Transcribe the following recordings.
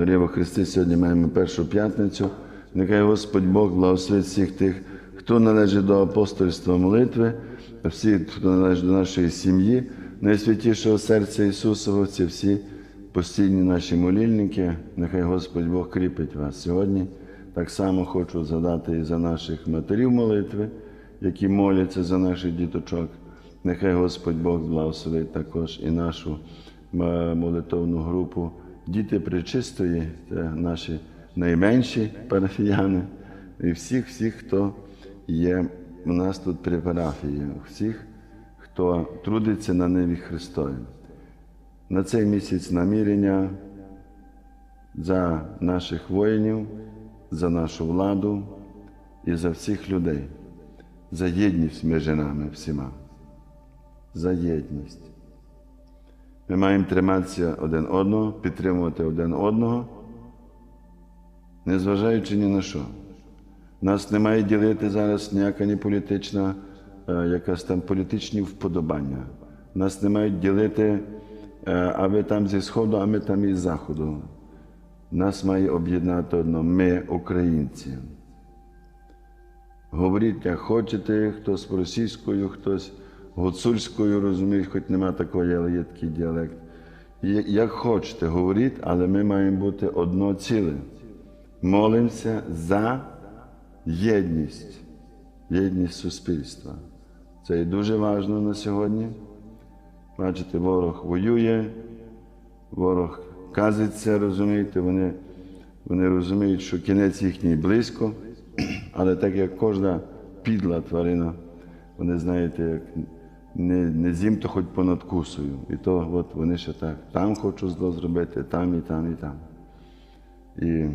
Дорогі во Христі, сьогодні маємо першу п'ятницю. Нехай Господь Бог благословить всіх тих, хто належить до апостольства молитви, всі, хто належить до нашої сім'ї, найсвятішого серця Ісусового, ці всі постійні наші молільники. Нехай Господь Бог кріпить вас сьогодні. Так само хочу згадати і за наших матерів молитви, які моляться за наших діточок. Нехай Господь Бог благословить також і нашу м- молитовну групу. Діти причистої, це наші найменші парафіяни, і всіх, всіх, хто є у нас тут при парафії, всіх, хто трудиться на ниві Христові. На цей місяць намірення за наших воїнів, за нашу владу і за всіх людей, за єдність між нами всіма, за єдність. Ми маємо триматися один одного, підтримувати один одного, незважаючи ні на що. Нас не має ділити зараз ніяка ні політична, е, якась там політичні вподобання. Нас не мають ділити, е, а ви там зі Сходу, а ми там із Заходу. Нас має об'єднати одно ми, українці. Говоріть, як хочете, хтось російською, хтось гуцульською, розуміє, хоч нема такої, але є такий діалект. Як хочете, говоріть, але ми маємо бути одно ціле. Молимося за єдність, єдність суспільства. Це є дуже важливо на сьогодні. Бачите, ворог воює, ворог казиться, розумієте, вони, вони розуміють, що кінець їхній близько, але так як кожна підла тварина, вони знаєте, як не, не з'їм, то хоч понадкусую. І то от вони ще так, там хочу зло зробити, там і там, і там. І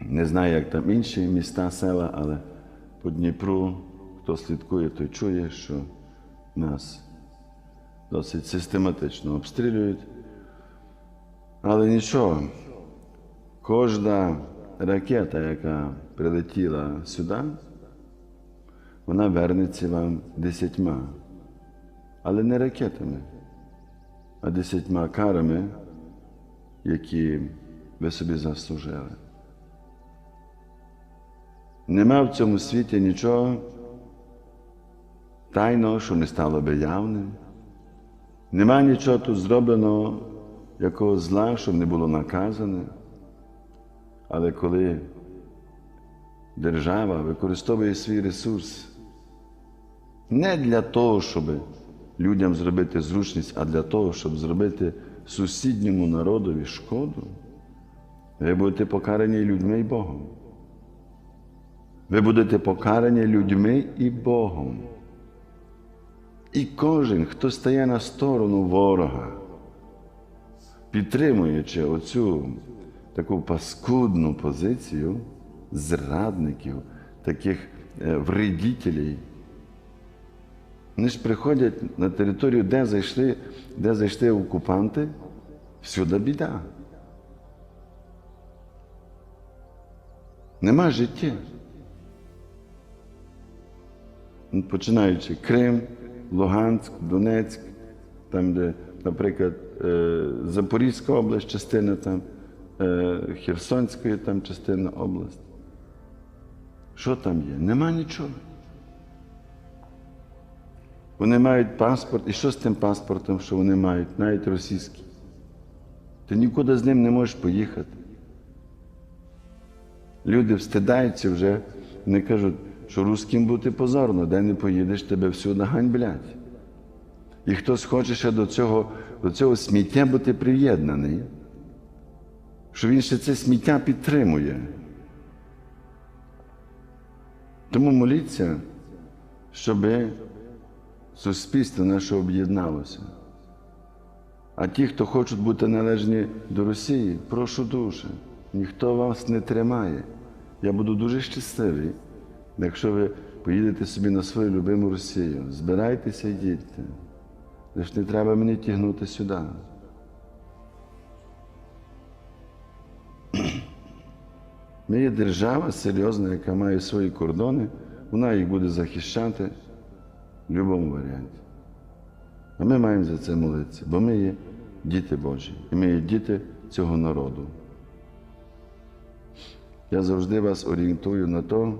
не знаю, як там інші міста, села, але по Дніпру, хто слідкує, той чує, що нас досить систематично обстрілюють. Але нічого, кожна ракета, яка прилетіла сюди, вона вернеться вам десятьма. Але не ракетами, а десятьма карами, які ви собі заслужили. Нема в цьому світі нічого тайного, що не стало би явним. Нема нічого тут зробленого, якого зла, щоб не було наказане. Але коли держава використовує свій ресурс не для того, щоб людям зробити зручність, а для того, щоб зробити сусідньому народові шкоду, ви будете покарані людьми і Богом. Ви будете покарані людьми і Богом. І кожен, хто стає на сторону ворога, підтримуючи оцю таку паскудну позицію зрадників, таких е, вредителів, вони ж приходять на територію, де зайшли, де зайшли окупанти, всюди біда. Нема життя. Починаючи Крим, Луганськ, Донецьк, там, де, наприклад, е, Запорізька область, частина там, е, Херсонської там частина область. Що там є? Нема нічого. Вони мають паспорт, і що з тим паспортом, що вони мають, навіть російський? Ти нікуди з ним не можеш поїхати. Люди встидаються вже, вони кажуть, що русським бути позорно, де не поїдеш, тебе всюди ганьблять. І хтось хоче ще до цього, до цього сміття бути приєднаний, що він ще це сміття підтримує. Тому моліться, щоб суспільство наше об'єдналося. А ті, хто хочуть бути належні до Росії, прошу дуже, ніхто вас не тримає. Я буду дуже щасливий, якщо ви поїдете собі на свою любиму Росію. Збирайтеся і їдьте. Лиш не треба мені тягнути сюди. Ми є держава серйозна, яка має свої кордони, вона їх буде захищати в будь-якому варіанті. А ми маємо за це молитися, бо ми є діти Божі. І ми є діти цього народу. Я завжди вас орієнтую на то,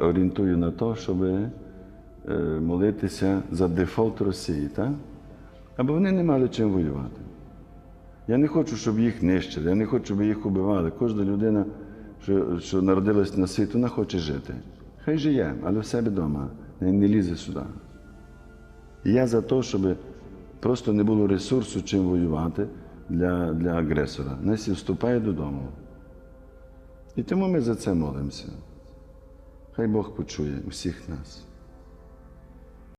орієнтую на то, щоб е, молитися за дефолт Росії, так? Аби вони не мали чим воювати. Я не хочу, щоб їх нищили, я не хочу, щоб їх убивали. Кожна людина, що, що народилась на світ, вона хоче жити. Хай живе, але в себе вдома, не, не лізе сюди. І я за те, щоб просто не було ресурсу, чим воювати для, для агресора. Несі вступає додому. І тому ми за це молимося. Хай Бог почує усіх нас.